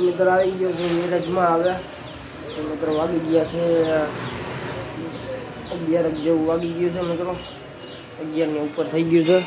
મિત્રો આવી ગયો છે નીરજમાં આવે. તો મિત્રો વાગી ગયા છે, અગિયાર જેવું વાગી ગયું છે મિત્રો. અગિયારની ઉપર થઈ ગયું છે.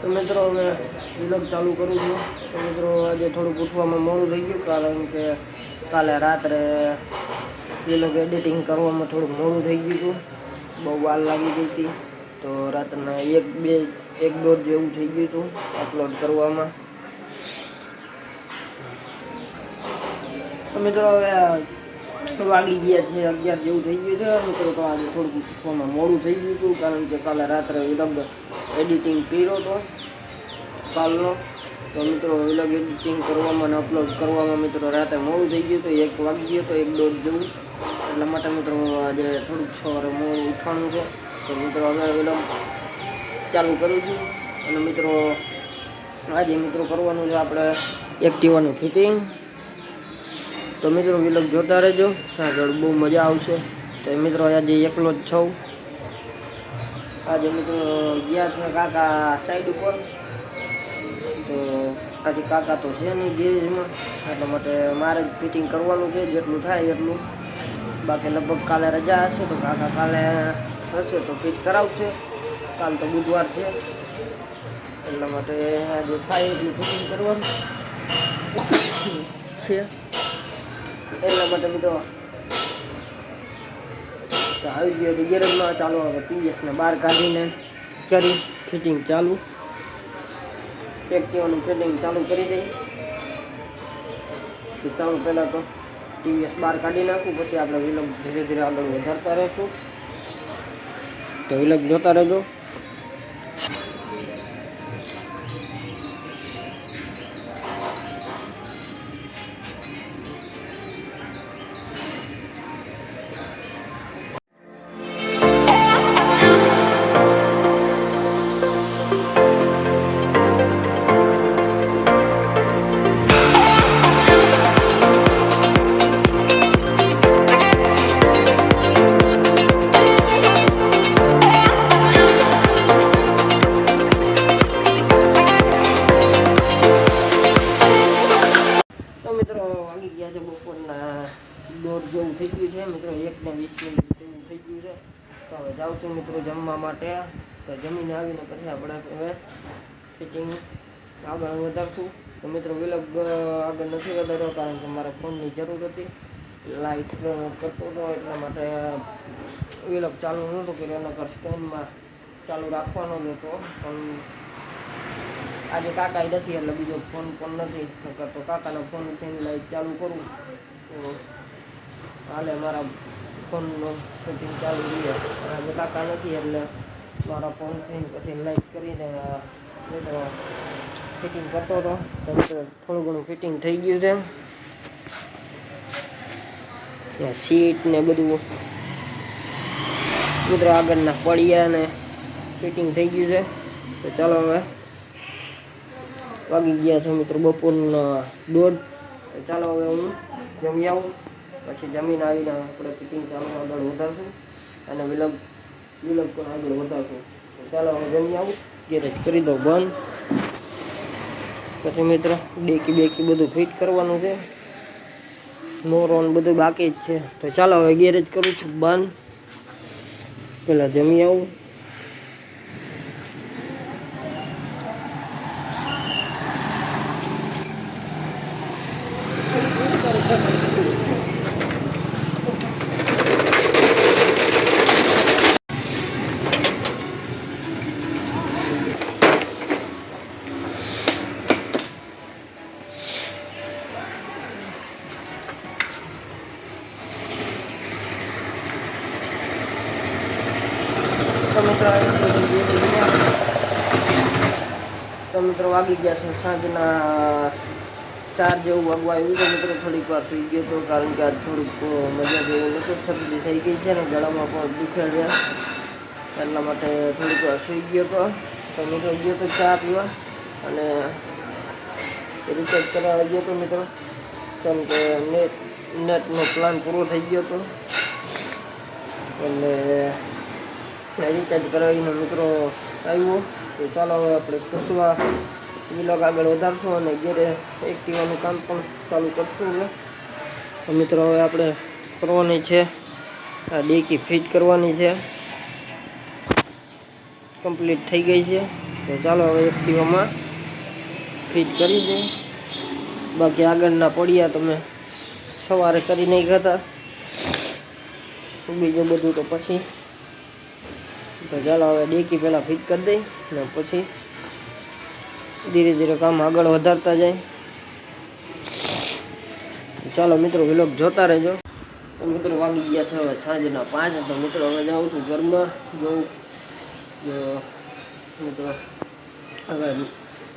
તો મિત્રો હવે વિલોગ ચાલુ કરું છું. તો મિત્રો આજે થોડુંક ઉઠવામાં મોડું થઈ ગયું, કારણ કે કાલે રાત્રે વિલોગ એડિટિંગ કરવામાં થોડુંક મોડું થઈ ગયું હતું. બહુ વાર લાગી ગઈ હતી. તો રાતના એક બે એક દોઢ જેવું થઈ ગયું હતું અપલોડ કરવામાં. તો મિત્રો હવે વાગી ગયા છે, અગિયાર જેવું થઈ ગયું છે. મિત્રો તો આજે થોડુંક ફોનમાં મોડું થઈ ગયું હતું, કારણ કે કાલે રાત્રે વિલગ એડિટિંગ કર્યો હતો કાલનો. તો મિત્રો વિલગ એડિટિંગ કરવામાં અને અપલોડ કરવામાં મિત્રો રાતે મોડું થઈ ગયું તો એક વાગી ગયો તો એક દોઢ જેવું. એટલા માટે મિત્રો આજે થોડુંક સવારે મોડું ઉઠવાનું છે. તો મિત્રો હવે વિલોગ ચાલુ કરું છું. અને મિત્રો, આજે મિત્રો કરવાનું છે આપણે એક્ટિવાનું ફિટિંગ. તો મિત્રો વિલોગ જોતા રહેજો. આગળ બહુ મજા આવશે. તો મિત્રો, આજે એકલો જ છું. આજે મિત્રો ગયા છે કાકા સાઈડ ઉપર. તો આજે કાકા તો છે નહીં ગેરેજમાં. એટલા માટે મારે જ ફિટિંગ કરવાનું છે. જેટલું થાય એટલું. બાકી લગભગ કાલે રજા હશે, તો કાકા કાલે હશે તો ફિટ કરાવશે. કાલ તો બુધવાર છે. એટલા માટે આજે થાય એટલું ફિટિંગ કરવાનું. છે. એટલા માટે બધો આવી ગયો તો ગેરેજમાં ચાલુ હવે ટીવીએસને બહાર કાઢીને કરી ફિટિંગ ચાલુ. એક્ટિવાનું ફિટિંગ ચાલુ કરી દઈ. ચાલુ પહેલાં તો ટીવીએસ બહાર કાઢી નાખું, પછી આપણે વિલોગ ધીરે ધીરે આગળ વધારતા રહીશું. તો વિલોગ જોતા રહેજો. મિત્રો વાગી ગયા છે બપોરના દોઢ જેવું થઈ ગયું છે. મિત્રો એક ને વીસ મિનિટ જેવું થઈ ગયું છે. તો હવે જાઉં છું મિત્રો જમવા માટે. તો જમીને આવીને પછી આપણે હવે ફિટિંગ આગળ વધારશું. તો મિત્રો વિલગ આગળ નથી વધાર્યો કારણ કે મારે ફોનની જરૂર હતી. લાઇટ કરતો હતો એટલા માટે વિલગ ચાલુ નહોતો કર્યો. નકર સ્ટેન્ડમાં ચાલુ રાખવાનો જ હતો. પણ આજે કાકા નથી, એટલે બીજો ફોન પણ નથી. કરતો કાકાનો ફોન થઈને લાઈટ ચાલુ કરું. તો હાલે મારા ફોનનો સેટિંગ ચાલુ રહીએ આજે કાકા નથી, એટલે મારા ફોન થઈને પછી લાઈટ કરીને ફિટિંગ કરતો હતો. તો થોડું ઘણું ફિટિંગ થઈ ગયું છે. ત્યાં સીટ ને બધું કુદરા આગળના પડિયા ને ફિટિંગ થઈ ગયું છે. તો ચાલો હવે વાગી ગયા છે મિત્રો બપોરના દોઢ. તો ચાલો હવે હું જમી આવું. પછી જમીન આવીને આપણે ફિટિંગ ચાલુ આગળ વધારશું અને વિલગ વિલગ પણ આગળ વધારશું. ચાલો હવે જમી આવું. ગેરેજ કરી દો બંધ. પછી મિત્ર, ડેકી બેકી બધું ફિટ કરવાનું છે. મોરોન બધું બાકી જ છે. તો ચાલો હવે ગેરેજ કરું છું, બંધ. પહેલાં જમી આવું તો મિત્રો આવી ગયો છે ગેરેજમાં. તો મિત્રો વાગી ગયા છે. સાંજના ચાર જેવું વાગવા આવ્યું તો મિત્રો, થોડીક વાર સુઈ ગયો હતો કારણ કે આજ થોડુંક મજા જેવું નહોતું શરદી થઈ ગઈ છે અને ગળામાં પણ દુખે છે. એટલા માટે થોડીક વાર સુઈ ગયો હતો તો મિત્રો ગયો તો ચા પીવા અને રિચાર્જ કરાવવા ગયો હતો મિત્રો, કેમ કે નેટ નેટનો પ્લાન પૂરો થઈ ગયો હતો એટલે રિચાર્જ કરાવીને મિત્રો આવ્યો. તો ચાલો હવે આપણે કસવા વિલોગ આગળ વધારશું અને ઘેરે એક્ટિવાનું કામ પણ ચાલુ કરશું હવે. તો મિત્રો હવે આપણે કરવાની છે, આ ડેકી ફિટ કરવાની છે. કમ્પ્લીટ થઈ ગઈ છે. તો ચાલો હવે એક્ટિવામાં ફિટ કરી દઈએ. બાકી આગળના પડ્યા તમે સવારે કરી નહીં હતા. બીજું બધું તો પછી, તો ચાલો હવે ડેકી પહેલાં ફિટ કરી દઈ ને પછી ધીરે ધીરે કામ આગળ વધારતા જાય. ચાલો મિત્રો વિલોક જોતા રહેજો. તો મિત્રો, વાગી ગયા છે હવે સાંજના પાંચ, તો મિત્રો, હવે જાઉં છું ઘરમાં. જોઉં મિત્રો, હવે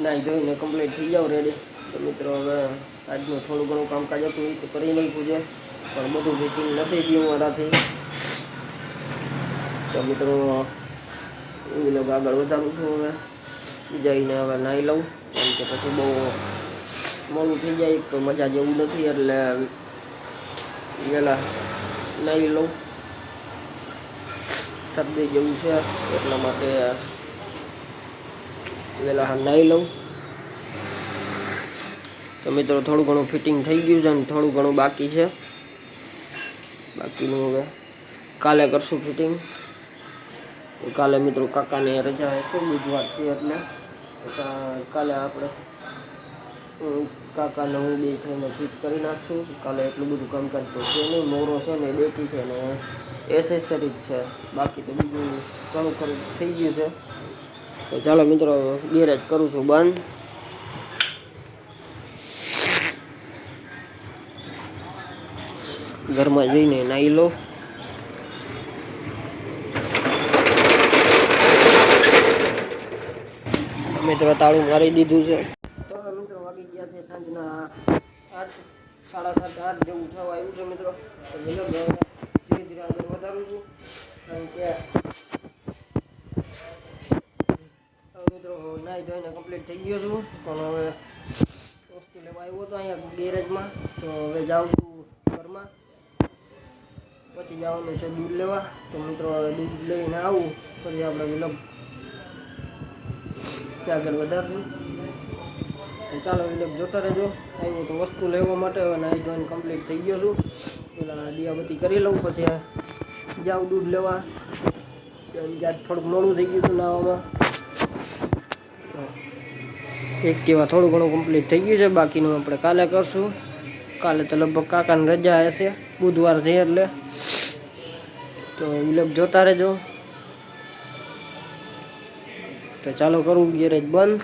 નાહી ધોઈને કમ્પ્લીટ થઈ જાઉં રેડી તો મિત્રો, હવે આજનું થોડું ઘણું કામકાજ હતું, એ તો કરી નાખ્યું છે. પણ બધું ફિટિંગ નથી થયું મારાથી તો મિત્રો એ લોકો આગળ વધારું છું હવે. જઈને હવે નાહી લઉં. કેમ કે પછી બહુ મોડું થઈ જાય, તો મજા જેવું નથી, એટલે વહેલા નાહી લઉં. શરદી જેવું છે, એટલા માટે વહેલા નાહી લઉં. તો મિત્રો, થોડું ઘણું ફિટિંગ થઈ ગયું છે અને થોડું ઘણું બાકી છે. બાકીનું હવે કાલે કરશું ફિટિંગ. કાલે મિત્રો કાકાને રજા હશે, બુધવાર છે એટલે. કાલે આપણે કાકાને હું બે એને ફિટ કરી નાખશું. કાલે એટલું બધું કામકાજ તો છે નહીં. મોરો છે ને બેટી છે ને એસેસરીજ છે. બાકી તો બીજું ઘણું ખરું થઈ ગયું છે. તો ચાલો મિત્રો, ગેરેજ કરું છું બંધ. ઘરમાં જઈને નાહી લો. મિત્રો તાળું મારી દીધું છે. તો મિત્રો વાગી ગયા છે સાંજના આઠ, સાડા સાત, આઠ જેવું થવા આવ્યું છે મિત્રો. ધીરે ધીરે આગળ વધારું છું. કારણ કે મિત્રો નાહી ધોઈને કમ્પ્લીટ થઈ ગયો છું. પણ હવે વસ્તુ લેવા આવ્યો હતો અહીંયા ગેરેજમાં. તો હવે જાઉં છું ઘરમાં. પછી જવાનું છે દૂધ લેવા. તો મિત્રો દૂધ લઈને આવું. પછી આપણે વિલોગ આગળ વધારશું તો ચાલો વિલોગ જોતા રહેજો. આવ્યું તો વસ્તુ લેવા માટે હવે નાહી ધોઈને કમ્પ્લીટ થઈ ગયો છું. પેલા દિયાબત્તી કરી લઉં, પછી જાઉં દૂધ લેવા. જ્યાં થોડુંક મોડું થઈ ગયું હતું નાવામાં. કેવા થોડું ઘણું કમ્પ્લીટ થઈ ગયું છે. બાકીનું આપણે કાલે કરશું. કાલે તો લગભગ કાકાની રજા હશે. બુધવાર છે એટલે. તો વિલોગ જોતા રહેજો. તો ચાલો કરું ગેરેજ બંધ.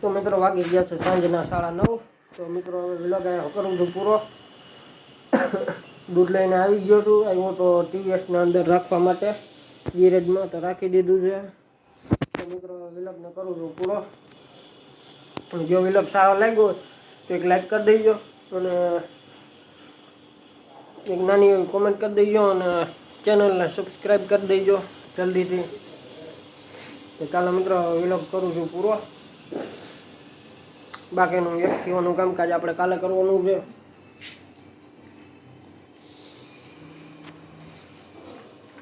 તો મિત્રો વાગી ગયા છે સાંજના સાડા નવ. તો મિત્રો હવે વિલોગ અહીંયા છું પૂરો. દૂધ લઈને આવી ગયો છું. આવ્યો તો ટીવીએસના અંદર રાખવા માટે ગેરેજમાં તો રાખી દીધું છે. તો મિત્રો વિલોગને કરું છું પૂરો. જો વિલોગ સારો લાગ્યો તો એક લાઈક કરી દેજો અને એક નાની એવી કોમેન્ટ કરી દેજો અને ચેનલને સબસ્ક્રાઈબ કરી દેજો જલ્દીથી. તો ચાલો મિત્રો વિલોગ કરું છું પૂરો. બાકીનું વ્યક્તિઓનું કામકાજ આપણે કાલે કરવાનું છે.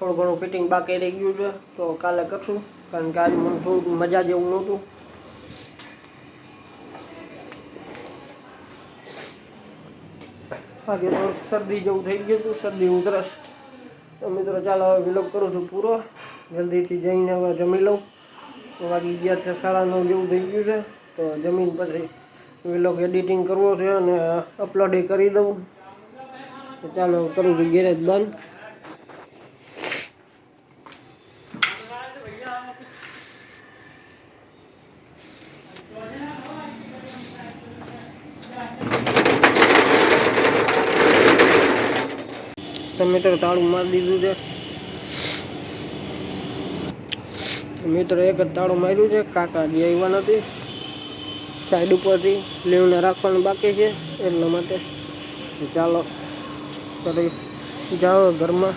થોડું ઘણું ફિટિંગ બાકી રહી ગયું છે, તો કાલે કરશું, કારણ કે આજે મને થોડું મજા જેવું નહોતું. આજે તો શરદી જેવું થઈ ગયું હતું, શરદી ઉધરસ તો મિત્રો, ચાલો હવે વિલોગ કરું છું પૂરો. જલ્દીથી જઈને હવે જમી લઉં. વાગી ગયા છે સાડા નવ જેવું થઈ ગયું છે, તો જમીન પછી વિલોગ એડિટિંગ કરવો છે અને અપલોડ કરી દઉં. ચાલો કરું છું ગેરેજ બંધ. તો મિત્રો તાળું મારી દીધું છે. મિત્રો એક જ તાળું માર્યું છે, કાકા જે આવ્યા નથી. સાઈડ ઉપરથી લીવને રાખવાનું બાકી છે, એટલા માટે ચાલો કરી જાઓ ઘરમાં.